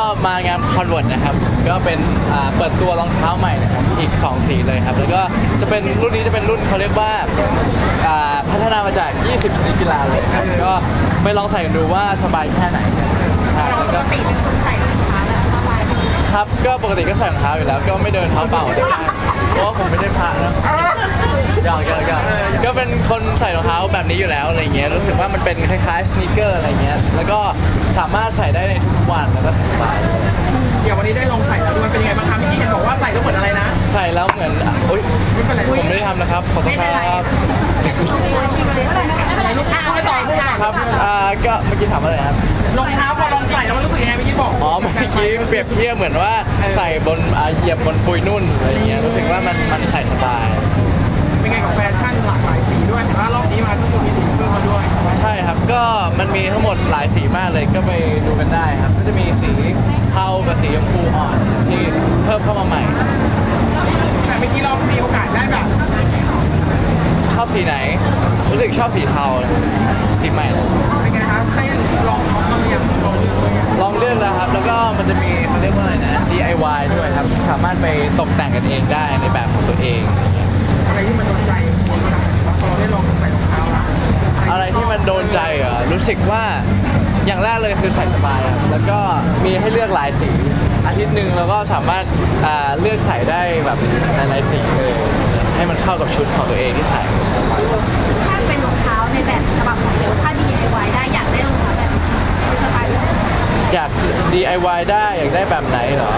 Convert นเวิร์ตนะครับ ก็เป็นอ่าเปิดตัวรองเท้าใหม่นะครับอีก 2 สีเลยครับ แล้วก็จะเป็นรุ่นนี้จะเป็นรุ่นเขาเรียกว่าอ่าพัฒนามาจาก 20ชนิดกีฬาเลยครับ ก็ไปลองใส่กันดูว่าสบายแค่ไหนใช่เราแล้วปก็กติเป็นคนใส่รองเท้าแบบสบายครับก็ปกติก็ใส่รองเท้าอยู่แล้ว ก็ไม่เดินเท้าเปล่าได้เพราะว่าผมไม่ได้พระนะ ยาวยาวยาวก็เป็นคนใส่รองเท้าแบบนี้อยู่แล้วอะไรเงี้ยรู้สึกว่ามันเป็นคล้ายๆสน e เกอร์อะไรเงี้ยแล้วก็สามารถใส่ได้ในทุกวันแล้วก็ใส่สบายเดี๋ยววันนี้ได้ลองใส่แล้วด้วยเป็นยังไงบ้างคะเมื่อกี้เห็นบอกว่าใส่แล้วเหมือนอะไรนะ ใส่แล้วเหมือนอุ้ยไม่เป็นไรผมไม่ได้ทำนะครับขอบคุณครับอะไรลูกพูดไปต่อพูดต่อครับอ่าก็เมื่อกี้ถามอะไรครับรองเท้าพอลองใส่แล้วมันรู้สึกยังไงเมื่อกี้บอกอ๋อเมื่อกี้เปรียบเทียบเหมือนว่าใส่บนอ่าเหยียบบนปุยนุ่นอะไรเงี้ยรู้สึกว่ามันมันใส่สบาย เป็นไงกับแฟชั่นหลากหลายสีด้วยเห็นว่ารอบนี้มาทั้งหมดมีสีเพิ่มมาด้วย ใช่ครับ ก็มันมีทั้งหมดหลายสีมากเลยก็ไปดูกันได้ครับ ก็จะมีสีเทากับสีชมพูอ่อนที่เพิ่มเข้ามาใหม่ แต่เมื่อกี้เรามีโอกาสได้แบบชอบสีไหน รู้สึกชอบสีเทาสีใหม่ เป็นไงครับได้ลองช็อปมาหรือยังลองเลือกเลยยังลองเลือกแล้วครับ แล้วก็มันจะมีเขาเรียกว่าอะไรนะ DIY ด้วยครับ สามารถไปตกแต่งกันเองได้ในแบบของตัวเองอะไร ที่มันโดนใจคนขนาดไหนครับพอเราได้ลองใส่รองเท้าแล้วอะไรที่มันโดนใจเหรอรู้สึกว่าอย่างแรกเลยคือใส่สบายครับแล้วก็มีให้เลือกหลายสีอาทิตย์หนึ่งเราก็สามารถอ่าเลือกใส่ได้แบบหลายๆสีเลยให้มันเข้ากับชุดของตัวเองที่ใส่ ถ้าเป็นรองเท้าในแบบฉบับของเดียวถ้า DIY ได้อยากได้รองเท้าแบบเป็นสไตล์แบบอยาก DIY ได้อยากได้แบบไหนเหรอ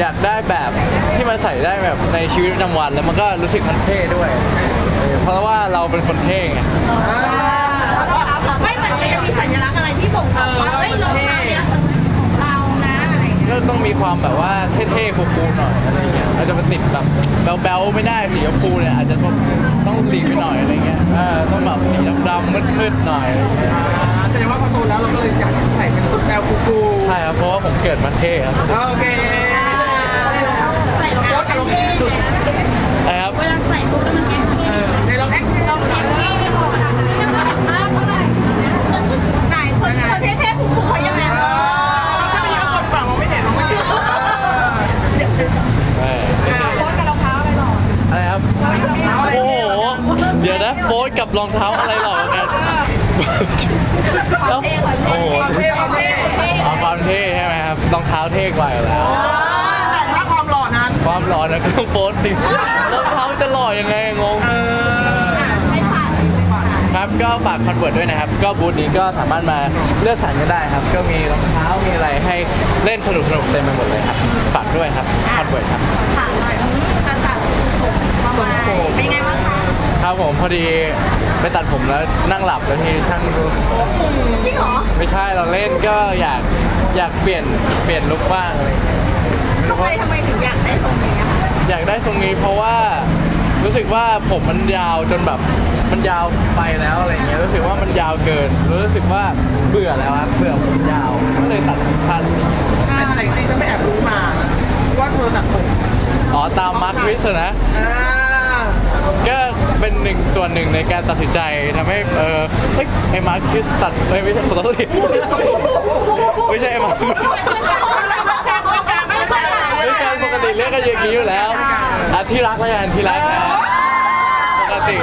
อยากได้แบบที่มันใส่ได้แบบในชีวิตประจำวันแล้วมันก็รู้สึกมันเท่ด้วยเออเพราะว่าเราเป็นคนเท่ไงไม่แต่มันจะมีสัญลักษณ์อะไรที่บ่งบอกว่าเอ้ยรองเท้าเนี้ยของเรานะอะไรอย่างเงี้ยก็ต้องมีความแบบว่าเท่ๆคูลๆหน่อยอะไรเงี้ยเราจะมาติดแบบแบลๆไม่ได้สีชมพูเนี่ยอาจจะต้องต้องหลีกไปหน่อยอะไรเงี้ยเออต้องแบบสีดำๆมืดๆหน่อยอะไรเงี้ยอ่าแสดงว่าพอโตแล้วเราก็เลยอยากใส่เป็นแนวคูลใช่ครับเพราะว่าผมเกิดมาเท่ครับๆโอเคโค้ กับรองเท้าอะไรหรอกันแล้วโอ้โหความเท่ความเท่เอาความเท่ใช่ไหมครับรองเท้าเท่กว่าอยู่แล้ว แต่ถ้าความหล่อนั้นความหล่อนะก็ต้องโฟสสิรองเท้าจะหล่อยังไงงง ให้ผ่านครับก็ฝากคอนเวิร์ตด้วยนะครับ ก็บูธนี้ก็สามารถมาเลือกสรรกันได้ครับ ก็มีรองเท้ามีอะไรให้เล่นสนุกสนุกๆเต็มไปหมดเลยครับฝากด้วยครับคอนเวิร์ตครับ ผ่านหน่อยการตัดผมมาใหม่เป็นไงบ้างคะ ครับผมพอดีไปตัดผมแล้วนั่งหลับแล้วที่ช่างดูจริงเหรอไม่ใช่เราเล่นก็อยากอยากเปลี่ยนเปลี่ยนลุคบ้างอะไรอย่างเงี้ยทำไมทำไมถึงอยากได้ทรงนี้อะคะอยากได้ทรงนี้เพราะว่ารู้สึกว่าผมมันยาวจนแบบมันยาวไปแล้วอะไรเงี้ยรู้สึกว่ามันยาวเกินรู้สึกว่าเบื่อแล้วครับเบื่อผมยาวก็เลยตัดผมสั้นแต่จริงๆฉันไม่แอบรู้มา ว่าเธอตัดผมอ๋อตามมาร์ควิสนะ อ่าก็ เป็นหนึ่งส่วนหนึ่งในการตัดสินใจทำให้เออเฮ้ยไอ้มาร์ควิสตัดเอ้ยไม่ใช่ขอโทษทีไม่ใช่ไอ้มาร์ควิสไม่ใช่ปกติเรียกกันอย่างนี้อยู่แล้วอะที่รักแล้วกันที่รักนะปกติ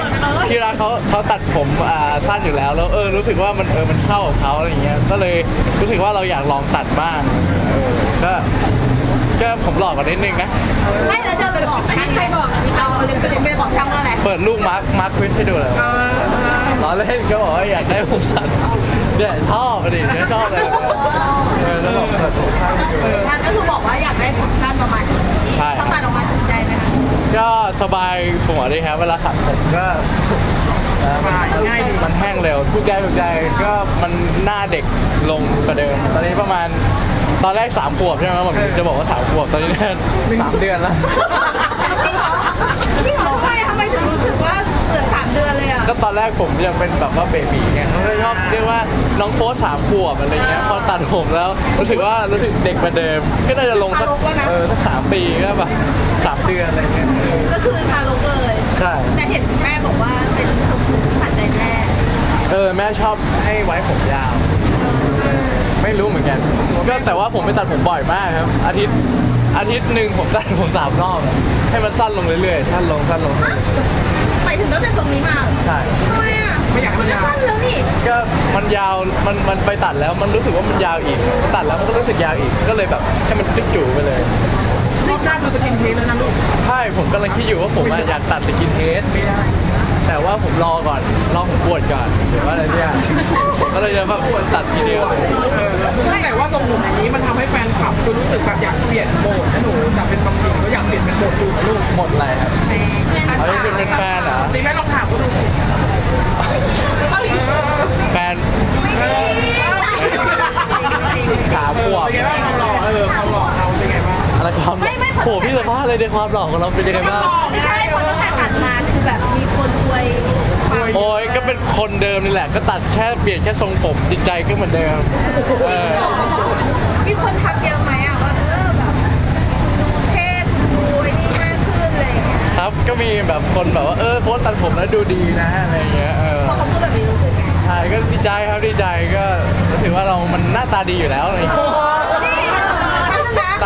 ที่รักเขาเขาตัดผมอ่าสั้นอยู่แล้วแล้วเออรู้สึกว่ามันเออมันเข้ากับเขาอะไรอย่างเงี้ยก็เลยรู้สึกว่าเราอยากลองตัดบ้างเออก็ก็ผมหลอกกว่านิดนึงนะ ไม่แล้วเดินไปบอกใครใครบอกเราเล็กๆไปบอกช่างว่า อะไรเปิดลูกมาร์คมาร์คควิสให้ดูเลยเออล้อเล่นก็บอกว่าอยากได้ผมสั้นเนี่ยชอบอะดิเนี่ยชอบเลยเออแล้วบอกเปิดผมสั้นให้ดูเลยทางก็คือบอกว่าอยากได้ผมสั้นประมาณนี้ใช่เขาตัดออกมาถูกใจไหมคะก็สบายหัวดีครับเวลาสระผมก็เอ่อมันมันแห้งเร็วถูกใจถูกใจก็มันหน้าเด็กลงกว่าเดิม ตอนนี้ประมาณตอนแรกสามขวบใช่ไหมผมจะบอกว่าสามขวบตอนนี้เนี่ยสามเดือนแล้ว ก็ตอนแรกผมยังเป็นแบบว่าเบบีไงเขาก็ชอบเรียกว่าน้องโฟสสามขวบอะไรเงี้ยพอตัดผมแล้วรู้สึกว่ารู้สึกเด็กกว่าเดิม ก็น่าจะลงสักเออสักสามปีก็แบบสามเดือนอะไรเงี้ยเออก็คือทารกเลยใช่แต่เห็นแม่บอกว่าเป็นทรงผมขัดใจแม่เออแม่ชอบให้ไว้ผมยาวไม่ไม่รู้เหมือนกันก็แต่ว่าผมไปตัดผมบ่อยมากครับ อาทิตย์อาทิตย์หนึ่งผมตัดผมสามรอบให้มันสั้นลงเรื่อยๆสั้นลงสั้นลง สั้นลงไปถึงตั้งแต่ตรงนี้มาใช่ทำไมอะมันก็สั้นแล้วนี่ก็มันยาวมันมันไปตัดแล้วมันรู้สึกว่ามันยาวอีก ตัดแล้วมันก็รู้สึกยาวอีกก็เลยแบบให้มันจุกจู่ไปเลยรอบหน้าคือสกินเทสแล้วนะลูกใช่ผมกำลังคิดอยู่ว่าผมอะอยากตัดสกินเฮดไม่ได้ แต่ว่าผมรอก่อนรอผมปวดก่อนหรือว่าอะไรเนี่ยผมก็เลยจะแบบตัดทีเดียวเออแต่ว่าทรงผมอย่างนี้มันทำให้แฟนคลับคือรู้สึกแบบอยากเปลี่ยนโหมดนะหนูจากเป็นบางทีก็อยากเปลี่ยนเป็นโหมดดูนะลูกหมดอะไรครับเอาที่เป็นเป็นแฟนเหรอตีแม่ลองถามเขาดูสิแฟนขาขวบเป็นไงบ้างความหล่อเออความหล่อเรา เป็นไงบ้างอะไรความหล่อโหพี่สัมภาษณ์เลยในความหล่อของเราเป็นยังไงบ้าง ไม่ใช่คนตั้งแต่ตัดมาคือแบบมีคนอวยความโอ้ยก็เป็นคนเดิมนี่แหละ ก็ตัดแค่เปลี่ยนแค่ทรงผมจิตใจก็เหมือนเดิมเออมีคนทักเยอะไหมอะว่าเออแบบเท่คุณรวยนี่มากขึ้นอะไรอย่างเงี้ยครับก็มีแบบคนแบบว่าเออโพสต์ตัดผมแล้วดูดีนะอะไรอย่างเงี้ยเออพอเขาพูดแบบนี้รู้สึกไงใช่ก็ดีใจครับดีใจก็รู้สึกว่าเรามันหน้าตาดีอยู่แล้วอะไรอย่างเงี้ย นี่ทำนะ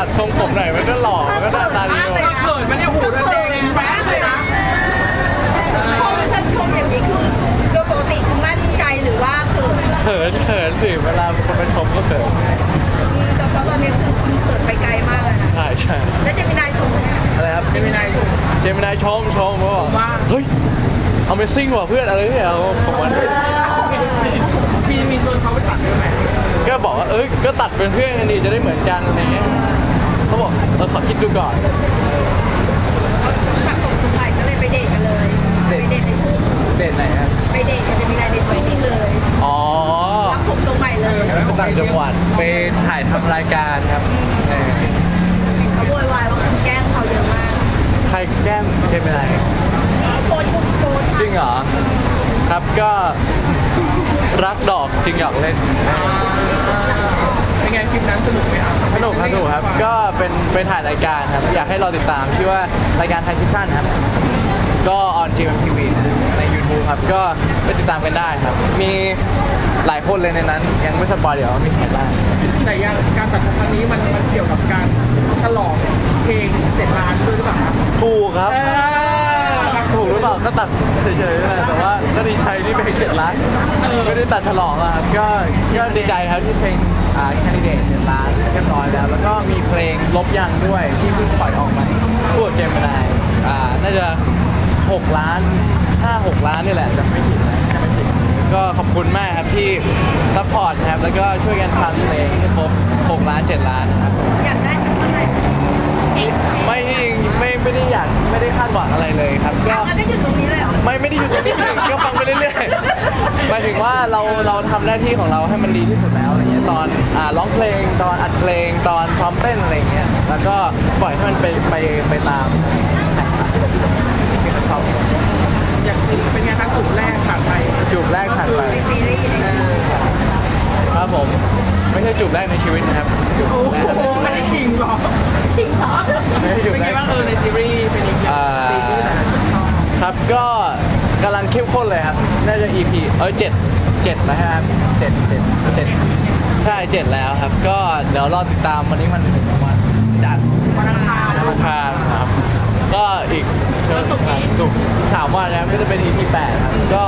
ตัดทรงผมหน่อยมันก็หล่อมันก็หน้าตาดีเธอเขินมันเนี่ยหูระเดงแป๊บเลยนะพอมันท่านชมอย่างนี้คือโดยปกติคือมั่นใจหรือว่าคือเขินเขินสิเวลาคนไปชมก็เขินแต่ตอนนี้คือเกิดไปไกลมากเลยนะใช่ใช่แล้วจะมีนายชมไหมอะไรครับเจมินายชมเจมินายชมชมว่าว่าเฮ้ย Amazing ว่ะเพื่อนอะไรเนี่ยเอาผมว่าพี่มีชวนเขาไปตัดด้วยไหมก็บอกว่าเอ้ยก็ตัดเป็นเพื่อนกันดีจะได้เหมือนกันอะไรเงี้ย เขาบอกเราขอคิดดูก่อนตัดผมสมัยก็เลยไปเดทกันเลยไปเดทในทุ่งเดทไหนฮะไปเดทกันจะมีนายเดทไว้ที่เลยอ๋อรับผมทรงใหม่เลยไปต่างจังหวัดไปถ่ายทำรายการครับเออเห็นเขาโวยวายว่าคุณแกล้งเขาเยอะมากใครแกล้งเจมินายโพสต์โพสต์จริงเหรอครับก็รักดอกจริงหยอกเล่นเป็น ไงคลิปนั้นสนุกไหมครับสนุกครับสนุกครับ ก็เป็นเป็นถ่ายรายการครับ อยากให้เราติดตามชื่อว่ารายการไทยชิชั่นครับ ก็ออนจีเอ็มทีวีใน YouTube ครับ ก็ไปติดตามกันได้ครับ มีหลายคนเลยในนั้น ยังไม่สปอยเดี๋ยวมีแขกได้แต่ยังการตัดผมครั้งนี้มันมันเกี่ยวกับการฉลองเพลงเจ็ดล้านด้วยหรือเปล่าครับถูกครับเออถูก หรือเปล่าก็ตัดเฉยๆนะแต่ว่าก็ดีใจที่เพลงเจ็ดล้านไม่ได้ตัดฉลองอะครับก็ก็ดีใจครับที่เพลงอ่าแคนดิเดตเจ็ดล้านเรียบร้อยแล้ว แล้วก็มีเพลงลบยังด้วยที่เพิ่งปล่อยออกมาพูดเจมส์ได้อ่าน่าจะ 6 ล้าน 5 6 ล้านนี่แหละจะไม่ผิดนะจะไม่ผิดก็ขอบคุณมากครับที่ซัพพอร์ตนะครับแล้วก็ช่วยกันทำเพลงให้ครบ6ล้าน 7 ล้านนะครับอยากได้ทั้งเท่า ไหร่ไม่ไม่ไม่ได้อยากไม่ได้คาดหวังอะไรเลยครับก็ แล้วก็หยุดตรงนี้เลยเหรอไม่ไม่ได้อยู่ตรงนี้เลยก็ฟังไปเรื่อยๆหมายถึงว่าเราเราทำหน้าที่ของเราให้มันดีที่สุดแล้วอะไรเงี้ยตอนอ่าร้องเพลงตอนอัดเพลงตอนซ้อมเต้นอะไรเงี้ยแล้วก็ปล่อยให้มันไปไปไปตามแข่งขันที่เขาชอย่างสิเป็นไงครับจุดแรกผ่านไป จูบแรกผ่านไปซีรีส์เลย ครับผม ไม่ใช่จูบแรกในชีวิตนะครับจูบโอ้แรกโหอันนี้ขิงเหรอขิงเหรอไม่ใช่จูบเป็นแรไงกบ้างเออในซีรีส์เป็นอีกอย่างซีรีส์ไหนชอบครับก็กำลังเข้มข้นเลยครับ น่าจะ EP เอ้ยเจ็ดเจ็ดแล้วครับเจ็ดเจ็ดเจ็ดใช่เจ็ดแล้วครับ ก็เดี๋ยวรอติดตามวันนี้มันถึงวันจันทร์วันอังคารวันอังคารครับ ก็อีกเชิญสุกสุกสามวันนะครับก็จะเป็น EP แปดครับก็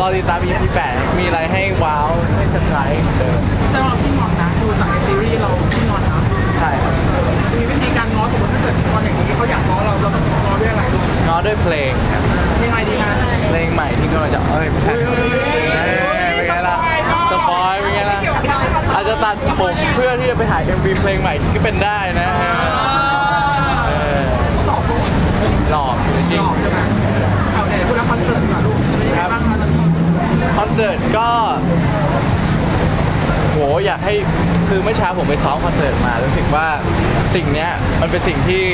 รอติดตาม EP แปดมีอะไรให้ว้าวให้เซอร์ไพรส์เหมือนเดิมแต่เราที่งอนนะ ดูจากในซีรีส์เราที่งอนนะใช่ครับมีวิธีการง้อสมมติถ้าเกิดงอนอย่างนี้เขาอยากง้อเราเราต้องง้อด้วยอะไรง้อด้วยเพลงครับยังไงดีนะเพลงใหม่ที่กำลังจะเอ้ยไม่ใช่เอ้ยเป็นไงล่ะสปอยเป็นไงล่ะอาจจะตัดผมเพื่อที่จะไปถ่าย MV เพลงใหม่ก็เป็นได้นะเออหลอกจริงตอบใช่ไหนพูดแล้วคอนเสิร์ตดีกว่าลูกเป็นยังไงบ้างคะตอนนี้คอนเสิร์ตก็ อยากให้คือเมื่อเช้าผมไปซ้อมคอนเสิร์ตมารู้สึกว่าสิ่งเนี้ยมันเป็นสิ่งที่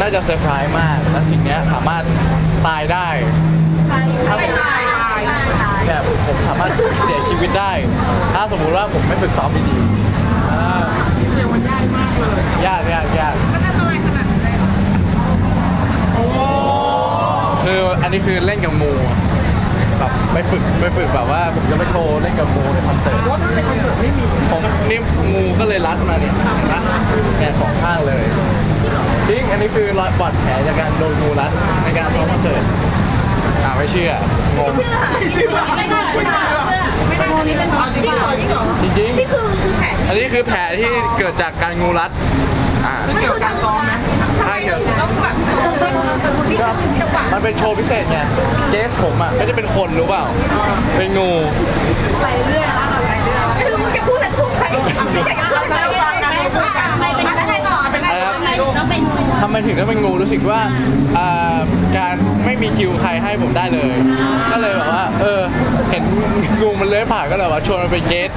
น่าจะเซอร์ไพรส์มาก และสิ่งเนี้ยสามารถตายได้ถ้าไม่ผมตายตายแบบผมสามารถเสียชีวิตได้ ถ้าสมมุติว่าผมไม่ฝึกซ้อมดีๆอ่าเสียงมันยากมากเลยยากยากยากมันอันตรายขนาดนั้หรอโอ้คืออันนี้คือเล่นกับงูอะ แบบไปฝึกไปฝึกแบบว่าผมจะไปโชว์เล่นกับงูในคอนเสิร์ตเพราะว่าในคอนเสิร์ตไม่มีผมนี่งูก็เลยรัดมาเนี่ยนะเนี่ยสองข้างเลยจริงอันนี้คือรอยบาดแผลจากการโดนงูรัดในการซ้อมคอนเสิร์ตอ่าไม่เชื่องง ไม่เชื่อไม่เชื่อไม่เชื่อไม่ได้นี่เป็นจริงเหรอจริงเหรอจริงนี่คือคือแผน อันนี้คือแผลที่เกิดจากการงูรัด อ่าเกี่ยวกับการซ้อมไหมทำไมเราต้องแบบนี่คือจังหวะมันเป็นโชว์พิเศษไงเกสผมอะไม่ได้เป็นคนรู้เปล่า เป็นงูไม่รู้จะพูดอะไรพูดใครไม่ใครจะพูดอะไรแล้วไงต่อจะไงต่อ ทำไมถึงต้องเป็นงูรู้สึกว่าอ่าการไม่มีคิวใครให้ผมได้เลย ก็เลยแบบว่าเออเห็นงูมันเลื้อยผ่านก็เลยว่าชวนมันไปเกส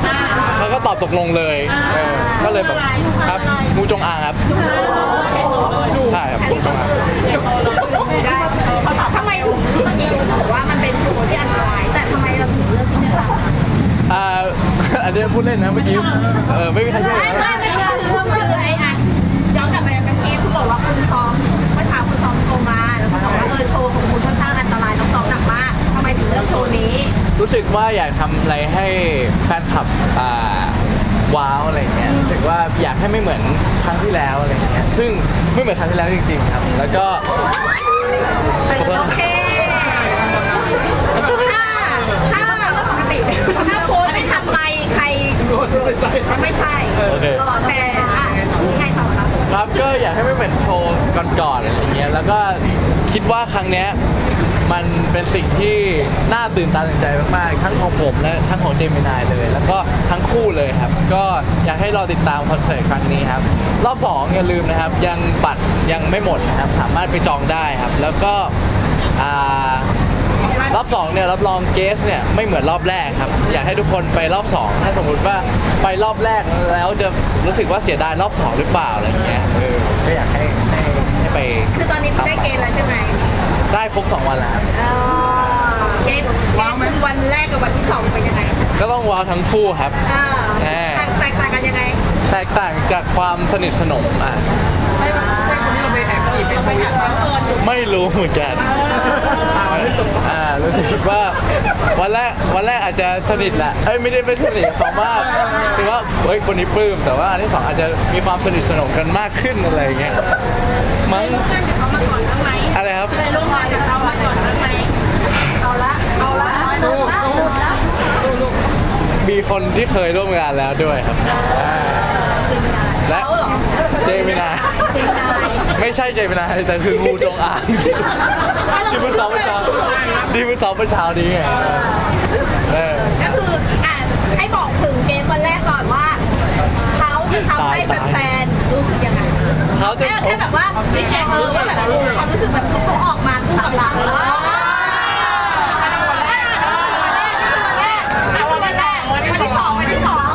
เขาก็ตอบตกลงเลยเออก็เลยแบบครับงูจงอางครับใช่ครับงูจงอางได้ทำไมถึงเมื่อกี้บอกว่ามันเป็นโชว์ที่อันตราย แต่ทำไมเราถึงเลือกที่จะทำอ่าอันนี้พูดเล่นนะเมื่อกี้เออไม่มีใครเชื่อไม่นะไม่ไม่คือคือ บอกว่าคุณซ้อมเมื่อเช้าคุณซ้อมโชว์มาแล้วคุณบอกว่าเออโชว์ของคุณค่อนข้างอันตรายต้องซ้อมหนักมากทำไมถึงเลือกโชว์นี้ รู้สึกว่าอยากทำอะไรให้แฟนคลับอ่าว้าวอะไรเงี้ยรู้สึกว่าอยากให้ไม่เหมือนครั้งที่แล้วอะไรเงี้ยซึ่งไม่เหมือนครั้งที่แล้วจริง ๆ ครับ แล้วก็โอเคถ้าถ้าปกติถ้าโค้ชไม่ทำไมใคร โดนในใจ ไม่ใช่ โอเค ต่อแทนอะยังไงต่อครับ ครับก็อยากให้ไม่เหมือนโชว์ ก่อนอะไรเงี้ยแล้วก็คิดว่าครั้งเนี้ยมันเป็นสิ่งที่น่าตื่นตาตื่นใจมากๆ ทั้งของผมและทั้งของเจมินายเลย แล้วก็ทั้งคู่เลยครับ ก็อยากให้รอติดตามคอนเสิร์ตครั้งนี้ครับ รอบสองอย่าลืมนะครับ ยังบัตรยังไม่หมดนะครับ สามารถไปจองได้ครับ แล้วก็รอบสองเนี่ยรับรองเกสเนี่ยไม่เหมือนรอบแรกครับ อยากให้ทุกคนไปรอบสองถ้าสมมติว่าไปรอบแรกแล้วจะรู้สึกว่าเสียดายรอบสองหรือเปล่าอะไรเงี้ยเออก็อยากให้ ให้ให้ไปคือตอนนี้คุณได้เกณฑ์แล้วใช่ไหมได้ครบสองวันแล้วครับเออเกณฑ์เกณฑ์คุณวันแรกกับวันที่สองเป็นยังไงก็ต้องว้าวทั้งคู่ครับ เออแตกต่างกันยังไงแตกต่างจากความสนิทสนมอะไม่ใช่คนที่เราไปแอบ จีบเป็นไปแอบบังเอิญอยู่ไม่รู้เหมือนกันอ่ารู้สึกว่าวันแรกวันแรกอาจจะสนิทแหละเอ้ยไม่ได้ไม่สนิทกับเขามากถือว่าเฮ้ยคนนี้ปลื้มแต่ว่าอันที่สองอาจจะมีความสนิทสนมกันมากขึ้นอะไรอย่างเงี้ยมั้งอะไรครับเอาละเอาละสู้สู้สู้ลูกมีคนที่เคยร่วมงานแล้วด้วยครับและ เจมินายไม่ใช่เจมินายแต่คืองูจงอางที่เพิ่งซ้อมเมื่อเช้าที่เพิ่งซ้อมเมื่อเช้านี้ไงเออก็คืออะให้บอกถึงเกมวันแรกก่อนว่าเขาจะทำให้แฟนๆรู้สึกยังไงเขาจะแค่แค่แบบว่าดิแกเออว่าแบบความรู้สึกแบบเขาออกมาสามหลังแล้ววันแรกวันที่สองวันที่สอง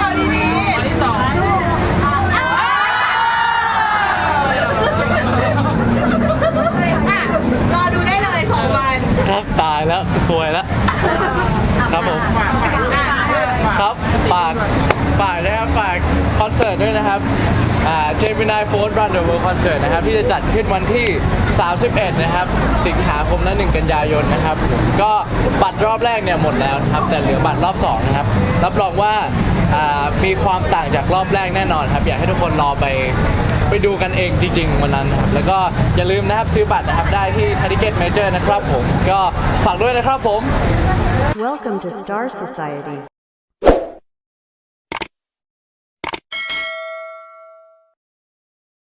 เราดีๆ วันที่สอง รอดูได้เลยสองวัน ครับตายแล้วสวยแล้ว ครับผม ฝากฝาก ครับฝากฝากนะครับฝากคอนเสิร์ตด้วยนะครับอ่า Gemini Force Run the World Concert นะครับที่จะจัดขึ้นวันที่ 31 นะครับ สิงหาคมและ1กันยายนนะครับ ก็บัตรรอบแรกเนี่ยหมดแล้วนะครับ แต่เหลือบัตรรอบ 2 นะครับ รับรองว่ามีความต่างจากรอบแรกแน่นอนครับ อยากให้ทุกคนรอไปไปดูกันเองจริงๆวันนั้นนะครับ แล้วก็อย่าลืมนะครับซื้อบัตรนะครับได้ที่ t ท i เก็ตเมเจอร์นะครับผม ก็ฝากด้วยนะครับผม Welcome to Star Society.